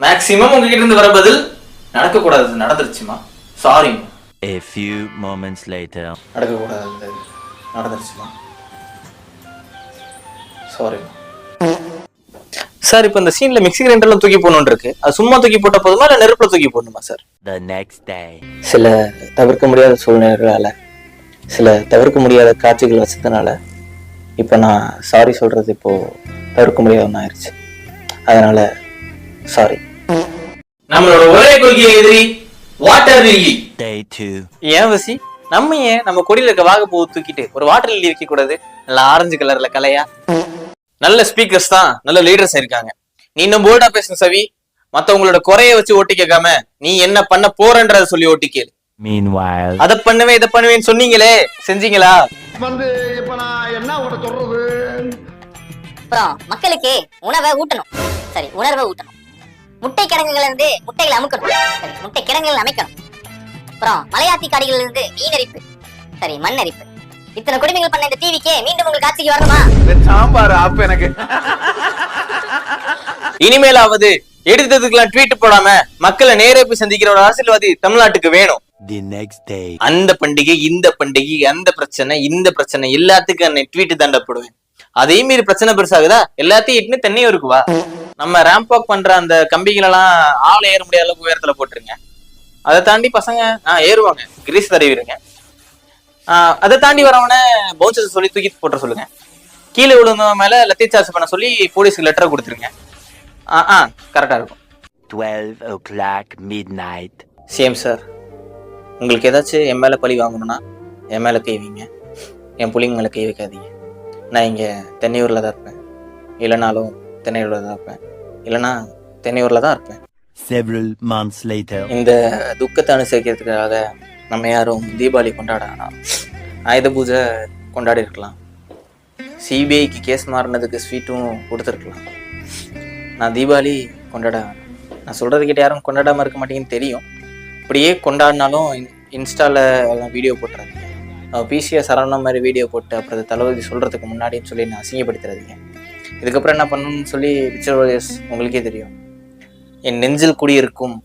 Maximum உங்ககிட்ட இருந்து வர பதில் நடக்கக்கூடாது நடந்துருச்சுமா? சாரிம்மா A few moments later. நடக்கக்கூடாது நடந்துருச்சுமா? சாரிம்மா சார் இப்போ இந்த சீன்ல மிக்ஸி கிரைண்டர்ல தூக்கி போடணும்னு இருக்கு. அது சும்மா தூக்கி போட்ட போதுமா இல்ல நெருப்புல தூக்கி போடணுமா சார்? The next day. சில தவிர்க்க முடியாத சூழ்நிலைகளால சில தவிர்க்க முடியாத காட்சிகள் வச்சதுனால இப்போ நான் சாரி சொல்றது இப்போ தவிர்க்க முடியாத ஆயிருச்சு. அதனால சாரி கொள்கை எதிரி வாட்டர் லில்லி. ஏன் வசி? நம்ம ஏன் நம்ம கொடியில இருக்க வாகை தூக்கிட்டு ஒரு வாட்டர் லில்லி வைக்க கூடாது நல்ல ஆரஞ்சு கலர்ல கலையா நல்ல ஸ்பீக்கர்ஸ் தான் நல்ல லீடர்ஸ் இருக்காங்க. நீ இன்னும் போல்டா பேசுன சவி. மத்தவங்களோட குறைய வச்சு ஓட்டி கேட்காம நீ என்ன பண்ண போறன்றத சொல்லி ஓட்டி கேளு. அத பண்ணுவேன் இதை பண்ணுவேன்னு சொன்னீங்களே செஞ்சீங்களா? வந்து இப்ப நான் என்ன உங்கள்கிட்ட சொல்றது? அப்புறம் மக்களுக்கு உணவை ஊட்டணும். சரி உணர்வை ஊட்டணும். முட்டை கிடங்குகள் இருந்து முட்டைகளை அமுக்கணும். சரி முட்டை கிடங்குகள் அமைக்கணும். அப்புறம் மலையாத்தி காடிகள் இருந்து மீனரிப்பு. சரி மண்ணரிப்பு. இத்தனை குடிமைகள் பண்ண இந்த டிவிக்கே மீண்டும் உங்கள் காட்சிக்கு வரணுமா? சாம்பார் ஆப்பு எனக்கு. இனிமேலாவது எடுத்ததுக்கெல்லாம் ட்வீட் போடாம மக்களை நேரே போய் சந்திக்கிற ஒரு அரசியல்வாதி தமிழ்நாட்டுக்கு வேணும். அந்த பண்டிகை இந்த பண்டிகை அந்த பிரச்சனை இந்த பிரச்சனை எல்லாத்துக்கும் நான் ட்வீட் தண்டப்படுவேன் அதே மீறி பிரச்சனை பெருசாகுதா? எல்லாத்தையும் இட்டுன்னு தென்னையூருக்கு வா. நம்ம ரேம்ப் வாக் பண்ற அந்த கம்பிகளெல்லாம் ஆள் ஏற முடியாத அளவுக்கு உயரத்துல போட்டுருங்க. அதை தாண்டி பசங்க ஆஹ் ஏறுவாங்க. கிரீஸ் தடவிடுங்க அதை தாண்டி வரவன பவுன்சர்ஸ் சொல்லி தூக்கி போட்டுற சொல்லுங்க. கீழே விழுந்தவன் மேல லத்தி சார்ஜ் பண்ண சொல்லி போலீஸ்க்கு லெட்டர் கொடுத்துருங்க. ஆ ஆ கரெக்டா இருக்கும். 12 o'clock midnight. சேம் சார் உங்களுக்கு ஏதாச்சும் என் மேலே பழி வாங்கணும்னா என் மேலே கை வைங்க. என் புள்ளிங்க மேலே கை வைக்காதீங்க. நான் இங்கே தென்னையூரில் தான் இருப்பேன். இல்லைனாலும் தென்னையூரில் தான் இருப்பேன். இல்லைனா தென்னையூரில் தான் இருப்பேன். Several months later. இந்த துக்கத்தை அனுசரிக்கிறதுக்காக நம்ம யாரும் தீபாவளி கொண்டாட வேணாம். ஆயுத பூஜை கொண்டாடி இருக்கலாம். சிபிஐக்கு கேஸ் மாறினதுக்கு ஸ்வீட்டும் கொடுத்துருக்கலாம். நான் தீபாவளி கொண்டாட. நான் சொல்றது கிட்ட யாரும் கொண்டாடாம இருக்க மாட்டேங்குன்னு தெரியும். அப்படியே கொண்டாடினாலும் இன்ஸ்டால எல்லாம் வீடியோ போட்டுறாதீங்க. பிசிஏ சரவணா மாதிரி வீடியோ போட்டு அப்புறம் தளபதி சொல்றதுக்கு முன்னாடின்னு சொல்லி நான் அசிங்கப்படுத்துறாதீங்க இதுக்கப்புறம் என்ன பண்ணணும்னு சொல்லி பிக்சர் உங்களுக்கே தெரியும். என் நெஞ்சில் குடியிருக்கும்